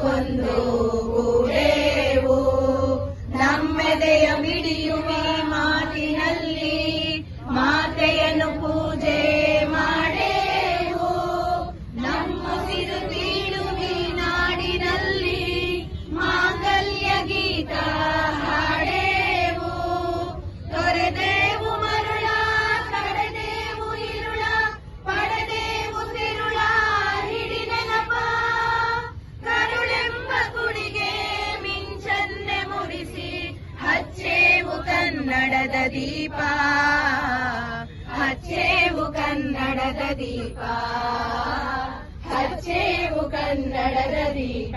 cuando ದೀಪ. ಹಚ್ಚೇವು ಕನ್ನಡದ ದೀಪ. ಹಚ್ಚೇವು ಕನ್ನಡದ ದೀಪ.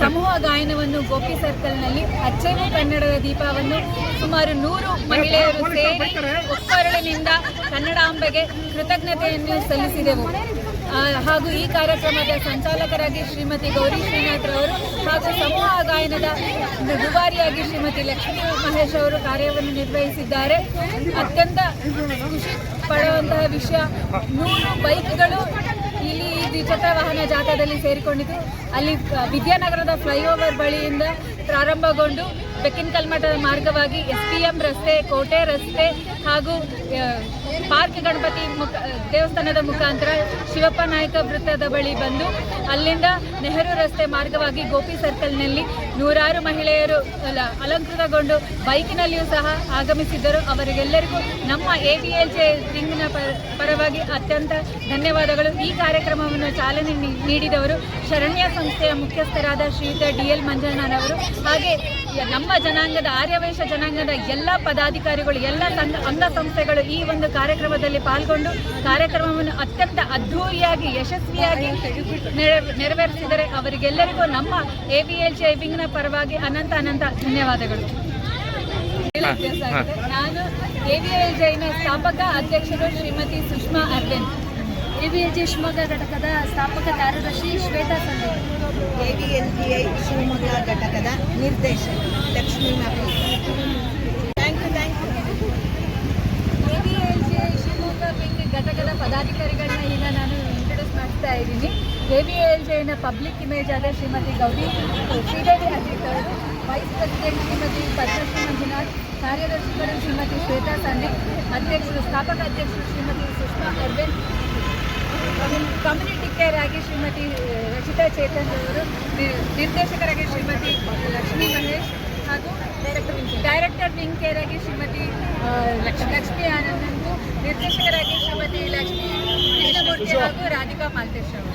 ಸಮೂಹ ಗಾಯನವನ್ನು ಗೋಪಿ ಸರ್ಕಲ್ನಲ್ಲಿ ಅಚ್ಚೇವು ಕನ್ನಡದ ದೀಪವನ್ನು ಸುಮಾರು ನೂರು ಮಹಿಳೆಯರು ಸೇರಿ ಒಕ್ಕರಳಿನಿಂದ ಕನ್ನಡಾಂಬೆಗೆ ಕೃತಜ್ಞತೆಯನ್ನು ಸಲ್ಲಿಸಿದೆವು. ಹಾಗೂ ಈ ಕಾರ್ಯಕ್ರಮದ ಸಂಚಾಲಕರಾಗಿ ಶ್ರೀಮತಿ ಗೌರಿ ಶ್ರೀನಾಥ್ ಅವರು ಹಾಗೂ ಸಮೂಹ ಗಾಯನದ ದುಬಾರಿಯಾಗಿ ಶ್ರೀಮತಿ ಲಕ್ಷ್ಮೀ ಮಹೇಶ್ ಅವರು ಕಾರ್ಯವನ್ನು ನಿರ್ವಹಿಸಿದ್ದಾರೆ. ಅತ್ಯಂತ ಖುಷಿ ಪಡುವಂತಹ ವಿಷಯ, ನೂರು ಬೈಕ್ಗಳು ಇಲ್ಲಿ ದ್ವಿಚಕ್ರ ವಾಹನ ಜಾಥಾದಲ್ಲಿ ಸೇರಿಕೊಂಡಿದ್ದು. ಅಲ್ಲಿ ವಿದ್ಯಾನಗರದ ಫ್ಲೈಓವರ್ ಬಳಿಯಿಂದ ಪ್ರಾರಂಭಗೊಂಡು ಬೆಕ್ಕಿನ ಕಲ್ಮಠದ ಮಾರ್ಗವಾಗಿ ಎಸ್ ಪಿ ಎಂ ರಸ್ತೆ, ಕೋಟೆ ರಸ್ತೆ ಹಾಗೂ ಪಾರ್ಕ್ ಗಣಪತಿ ಮುಖ, ದೇವಸ್ಥಾನದ ಮುಖಾಂತರ ಶಿವಪ್ಪ ನಾಯಕ ವೃತ್ತದ ಬಳಿ ಬಂದು ಅಲ್ಲಿಂದ ನೆಹರು ರಸ್ತೆ ಮಾರ್ಗವಾಗಿ ಗೋಪಿ ಸರ್ಕಲ್ನಲ್ಲಿ ನೂರಾರು ಮಹಿಳೆಯರು ಅಲಂಕೃತಗೊಂಡು ಬೈಕಿನಲ್ಲಿಯೂ ಸಹ ಆಗಮಿಸಿದ್ದರು. ಅವರಿಗೆಲ್ಲರಿಗೂ ನಮ್ಮ ಎ ಬಿ ಎಲ್ ಜೆ ಪರ- ಪರವಾಗಿ ಅತ್ಯಂತ ಧನ್ಯವಾದಗಳು. ಈ ಕಾರ್ಯಕ್ರಮವನ್ನು ಚಾಲನೆ ನೀಡಿದವರು ಶರಣ್ಯ ಸಂಸ್ಥೆಯ ಮುಖ್ಯಸ್ಥರಾದ ಶ್ರೀಯುತ ಡಿ ಎಲ್ ಮಂಜಣ್ಣನವರು. ಹಾಗೆ ನಮ್ಮ ಜನಾಂಗದ ಆರ್ಯವೈಶ್ಯ ಜನಾಂಗದ ಎಲ್ಲ ಪದಾಧಿಕಾರಿಗಳು ಎಲ್ಲ ಅಂಗ ಸಂಸ್ಥೆಗಳು ಈ ಒಂದು ಕಾರ್ಯಕ್ರಮದಲ್ಲಿ ಪಾಲ್ಗೊಂಡು ಕಾರ್ಯಕ್ರಮವನ್ನು ಅತ್ಯಂತ ಅದ್ಧೂರಿಯಾಗಿ ಯಶಸ್ವಿಯಾಗಿ ನೆರವ್- ನೆರವೇರಿಸಿದರೆ ಅವರಿಗೆಲ್ಲರಿಗೂ ನಮ್ಮ ಎ ಬಿ ಎಲ್ ಜಿ ವಿಂಗ್ನ ಪರವಾಗಿ ಅನಂತ ಅನಂತ ಧನ್ಯವಾದಗಳು. ನಾನು ಎ ಬಿ ಎಲ್ ಜೈನ ಸ್ಥಾಪಕ ಅಧ್ಯಕ್ಷರು ಶ್ರೀಮತಿ ಸುಷ್ಮಾ ಅರವಿಂದ್. ಎಬಿಎಲ್ಜಿ ಶಿವಮೊಗ್ಗ ಘಟಕದ ಸ್ಥಾಪಕ ಕಾರ್ಯದರ್ಶಿ ಶ್ವೇತಾ ಸಂಧಿ ಎವಿಎಲ್ಜಿಐ ಶಿವಮೊಗ್ಗ ಘಟಕದ ನಿರ್ದೇಶಕ Lakshmi thank you thank you I Shivamogga ಘಟಕದ ಪದಾಧಿಕಾರಿಗಳನ್ನ ಈಗ ನಾನು ಇಂಟ್ರೊಡ್ಯೂಸ್ ಮಾಡ್ತಾ ಇದ್ದೀನಿ. ಎಬಿಎಲ್ಜೆನ ಪಬ್ಲಿಕ್ ಇಮೇಜ್ ಆದ ಶ್ರೀಮತಿ ಗೌರಿ ಶ್ರೀದೇವಿ ಅವರು ವೈಸ್ ಪ್ರೆಸಿಡೆಂಟ್ ಶ್ರೀಮತಿ ಪದ್ಮಶ್ರೀ ಮಂಜುನಾಥ್ ಕಾರ್ಯದರ್ಶಿಗಳು ಶ್ರೀಮತಿ ಶ್ವೇತಾ ಸಂದೀಪ್ ಅಧ್ಯಕ್ಷರು ಸ್ಥಾಪಕ ಅಧ್ಯಕ್ಷರು Shrimati Sushma urban community care ಆಗಿ ಶ್ರೀಮತಿ ರಚಿತಾ ಚೇತನ್ ಅವರು ನಿರ್ದೇಶಕರಾಗಿ ಶ್ರೀಮತಿ ಲಕ್ಷ್ಮೀ ಮಹೇಶ್ ಹಾಗೂ ಡೈರೆಕ್ಟರ್ ವಿಂಗ್ ಕೇರ್ ಆಗಿ ಶ್ರೀಮತಿ ಲಕ್ಷ್ಮೀ ಆನಂದ್ ನಿರ್ದೇಶಕರಾಗಿ ಶ್ರೀಮತಿ ಲಕ್ಷ್ಮೀ ಕೃಷ್ಣಮೂರ್ತಿ ಹಾಗೂ ರಾಧಿಕಾ ಮಾಲ್ತೇಶ್ ಅವರು.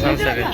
ಸಂಸ್ಥೆಗೆ